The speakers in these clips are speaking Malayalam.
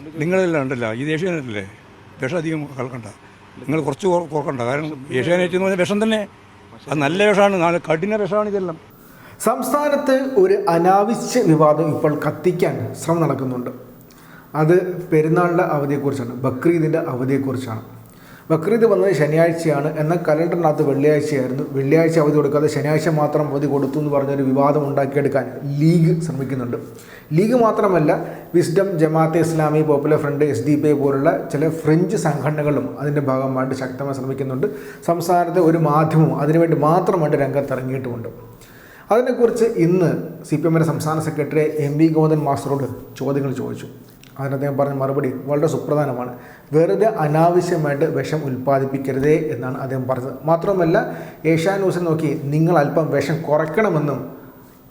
നിങ്ങളെല്ലാം ഉണ്ടല്ലോ ഇത് ഏഷ്യാനെറ്റല്ലേ വിഷം അധികം കളക്കണ്ട നിങ്ങൾ കുറച്ച് കുറക്കണ്ട കാരണം ഏഷ്യാനെറ്റ് എന്ന് പറഞ്ഞാൽ വിഷം തന്നെ. അത് നല്ല വിഷമാണ്. കഠിന വിഷമാണ് ഇതെല്ലാം. സംസ്ഥാനത്ത് ഒരു അനാവശ്യ വിവാദം ഇപ്പോൾ കത്തിക്കാൻ ശ്രമം നടക്കുന്നുണ്ട്. അത് പെരുന്നാളിന്റെ അവധിയെക്കുറിച്ചാണ്. ബക്രീദിന്റെ അവധിയെക്കുറിച്ചാണ്. ബക്രീദ് വന്നത് ശനിയാഴ്ചയാണ്. എന്നാൽ കലണ്ടറിനകത്ത് വെള്ളിയാഴ്ചയായിരുന്നു. വെള്ളിയാഴ്ച അവധി കൊടുക്കാതെ ശനിയാഴ്ച മാത്രം അവധി കൊടുത്തു എന്ന് പറഞ്ഞൊരു വിവാദം ഉണ്ടാക്കിയെടുക്കാൻ ലീഗ് ശ്രമിക്കുന്നുണ്ട്. ലീഗ് മാത്രമല്ല wisdom Jamaate Islami popular front S D P I പോലുള്ള ചില ഫ്രഞ്ച് സംഘടനകളും അതിന്റെ ഭാഗമായിട്ട് ശക്തമായി ശ്രമിക്കുന്നുണ്ട്. സംസ്ഥാനത്തെ ഒരു മാധ്യമവും അതിനുവേണ്ടി മാത്രമായിട്ട് രംഗത്തിറങ്ങിയിട്ടുമുണ്ട്. അതിനെക്കുറിച്ച് ഇന്ന് സി പി എമ്മിന്റെ സംസ്ഥാന സെക്രട്ടറി എം വി ഗോവിന്ദൻ മാസ്റ്ററോട് ചോദ്യങ്ങൾ ചോദിച്ചു. അതിന് അദ്ദേഹം പറഞ്ഞ മറുപടി വളരെ സുപ്രധാനമാണ്. വെറുതെ അനാവശ്യമായിട്ട് വിഷം ഉൽപ്പാദിപ്പിക്കരുതേ എന്നാണ് അദ്ദേഹം പറഞ്ഞത്. മാത്രമല്ല ഏഷ്യാ ന്യൂസിൽ നോക്കി നിങ്ങൾ അല്പം വിഷം കുറയ്ക്കണമെന്നും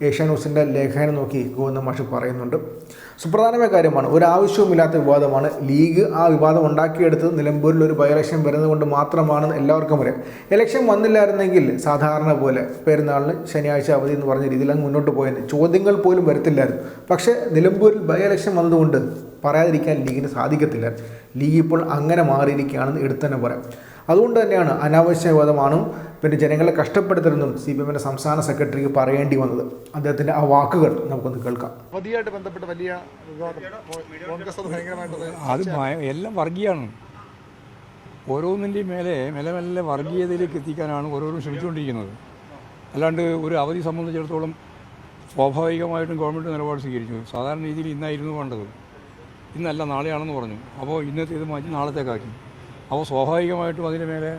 ഏഷ്യാ ന്യൂസിന്റെ ലേഖനം നോക്കി ഗോവിന്ദ മാഷ് പറയുന്നുണ്ട്. സുപ്രധാനമായ കാര്യമാണ് ഒരു ആവശ്യവുമില്ലാത്ത വിവാദമാണ്. ലീഗ് ആ വിവാദം ഉണ്ടാക്കിയെടുത്ത് നിലമ്പൂരിൽ ഒരു ബൈ ഇലക്ഷൻ വരുന്നത് കൊണ്ട് മാത്രമാണെന്ന് എല്ലാവർക്കും വരെ ഇലക്ഷൻ വന്നില്ലായിരുന്നെങ്കിൽ സാധാരണ പോലെ പെരുന്നാളിന് ശനിയാഴ്ച അവധി എന്ന് പറഞ്ഞ രീതിയിൽ അങ്ങ് മുന്നോട്ട് പോയത് ചോദ്യങ്ങൾ പോലും വരത്തില്ലായിരുന്നു. പക്ഷേ നിലമ്പൂരിൽ ബൈ ഇലക്ഷൻ വന്നതുകൊണ്ട് പറയാതിരിക്കാൻ ലീഗിന് സാധിക്കത്തില്ല. ലീഗ് ഇപ്പോൾ അങ്ങനെ മാറിയിരിക്കുകയാണെന്ന് എടുത്തു തന്നെ പറയാം. അതുകൊണ്ട് തന്നെയാണ് അനാവശ്യ വിവാദമാണ് പിന്നെ ജനങ്ങളെ കഷ്ടപ്പെടുത്തരുതെന്നും സി പി എമ്മിന്റെ സംസ്ഥാന സെക്രട്ടറിക്ക് പറയേണ്ടി വന്നത്. അദ്ദേഹത്തിന്റെ ആ വാക്കുകൾ നമുക്കൊന്ന് കേൾക്കാം. അവധിയായിട്ട് ബന്ധപ്പെട്ട് വലിയ അത് എല്ലാം വർഗീയമാണ് ഓരോന്നിന്റെയും മേലെ മെല്ലെ മെല്ലെ വർഗീയതയിലേക്ക് എത്തിക്കാനാണ് ഓരോരും ശ്രമിച്ചുകൊണ്ടിരിക്കുന്നത്. അല്ലാണ്ട് ഒരു അവധി സംബന്ധിച്ചിടത്തോളം സ്വാഭാവികമായിട്ടും ഗവൺമെന്റ് നിലപാട് സ്വീകരിച്ചു. സാധാരണ രീതിയിൽ ഇന്നായിരുന്നു വേണ്ടത്. ഇന്നല്ല നാളെയാണെന്ന് പറഞ്ഞു. അപ്പോൾ ഇന്നത്തെ ഇത് മാറ്റി നാളത്തേക്കാക്കി. അപ്പോൾ സ്വാഭാവികമായിട്ടും അതിന് മേലെ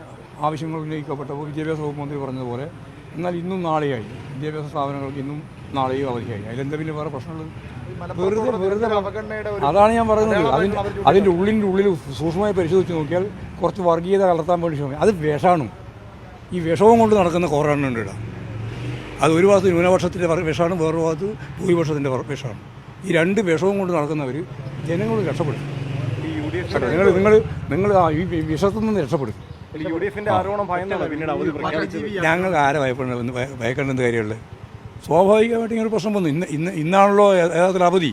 ആവശ്യങ്ങൾ ഉന്നയിക്കപ്പെട്ടപ്പോൾ വിദ്യാഭ്യാസ വകുപ്പ് മന്ത്രി പറഞ്ഞതുപോലെ എന്നാൽ ഇന്നും നാളെയായി. വിദ്യാഭ്യാസ സ്ഥാപനങ്ങൾക്ക് ഇന്നും നാളെയും അവധിയായി. അതിലെന്താ പിന്നെ വേറെ പ്രശ്നമുള്ളത്? വെറുതെ വെറുതെ അതാണ് ഞാൻ പറയുന്നത് അതിന്റെ അതിന്റെ ഉള്ളിന്റെ ഉള്ളിൽ സൂക്ഷ്മമായി പരിശോധിച്ച് നോക്കിയാൽ കുറച്ച് വർഗീയത കലർത്താൻ വേണ്ടി ശ്രമിക്കും. അത് വിഷമാണ് ഈ വിഷവും കൊണ്ട് നടക്കുന്ന കുറേണ്ണുണ്ട് ഇവിടെ അത് ഒരു ഭാഗത്ത് ന്യൂനപക്ഷത്തിന്റെ വിഷമാണ് വേറൊരു ഭാഗത്ത് ഭൂരിപക്ഷത്തിന്റെ വിഷമാണ് ഈ രണ്ട് വിഷവും കൊണ്ട് നടക്കുന്നവർ ജനങ്ങൾ രക്ഷപ്പെടും. നിങ്ങൾ നിങ്ങൾ നിങ്ങൾ ഈ വിഷത്തിൽ നിന്ന് രക്ഷപ്പെടും. യു ഡി എഫിന്റെ ആരോപണം ഭയന്നാണ് പിന്നീട് അവധി പ്രഖ്യാപിച്ചത്. ഞങ്ങൾ ആരെ ഭയക്കേണ്ടെന്ന് കാര്യമുള്ളത് സ്വാഭാവികമായിട്ട് ഇങ്ങനെ പ്രശ്നം വന്നു. ഇന്ന് ഇന്ന് ഇന്നാണല്ലോ യഥാർത്ഥത്തിൽ അവധി.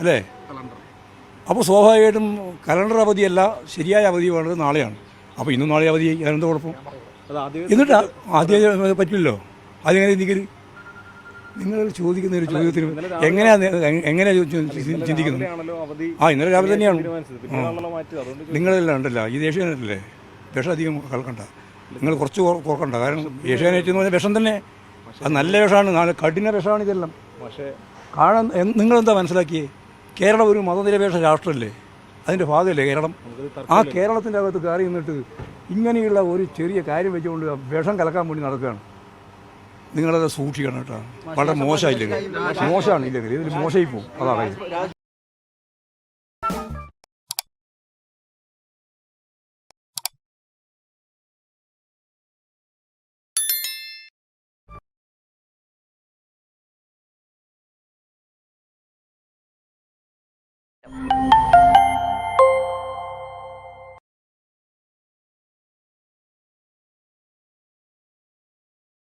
അല്ലേ? അപ്പോൾ സ്വാഭാവികമായിട്ടും കലണ്ടർ അവധിയല്ല ശരിയായ അവധി വേണ്ടത് നാളെയാണ്. അപ്പോൾ ഇന്നും നാളെ അവധി അതെന്താ കുഴപ്പം? എന്നിട്ട് ആദ്യം പറ്റില്ലല്ലോ? അതെങ്ങനെ ചിന്തിക്കരുത് നിങ്ങൾ ചോദിക്കുന്ന ഒരു ചോദ്യത്തിന് എങ്ങനെയാണ് എങ്ങനെയാണ് ചിന്തിക്കുന്നത്? ആ ഇന്നലെ രാവിലെ തന്നെയാണ്. നിങ്ങളെല്ലാം ഉണ്ടല്ലോ. ഇത് ഏഷ്യാനെറ്റല്ലേ വിഷം അധികം കളക്കണ്ട നിങ്ങൾ കുറച്ച് കുറക്കണ്ട കാരണം ഏഷ്യാനെറ്റ് എന്ന് പറഞ്ഞാൽ വിഷം തന്നെ. അത് നല്ല വിഷമാണ്. നല്ല കഠിന വിഷമാണ് ഇതെല്ലാം. പക്ഷേ കാണാൻ നിങ്ങളെന്താ മനസ്സിലാക്കിയേ? കേരളം ഒരു മതനിരപേക്ഷ രാഷ്ട്രമല്ലേ? അതിന്റെ ഭാഗമല്ലേ കേരളം? ആ കേരളത്തിന്റെ അകത്ത് കയറി നിന്നിട്ട് ഇങ്ങനെയുള്ള ഒരു ചെറിയ കാര്യം വെച്ചുകൊണ്ട് വിഷം കലക്കാൻ വേണ്ടി നടക്കുകയാണ്. നിങ്ങളത് സൂക്ഷിക്കണം കേട്ടോ. വളരെ മോശമായില്ലേ? മോശമാണ് ഇല്ലെങ്കിൽ ഇതിൽ മോശമായി പോകും. അതാണ്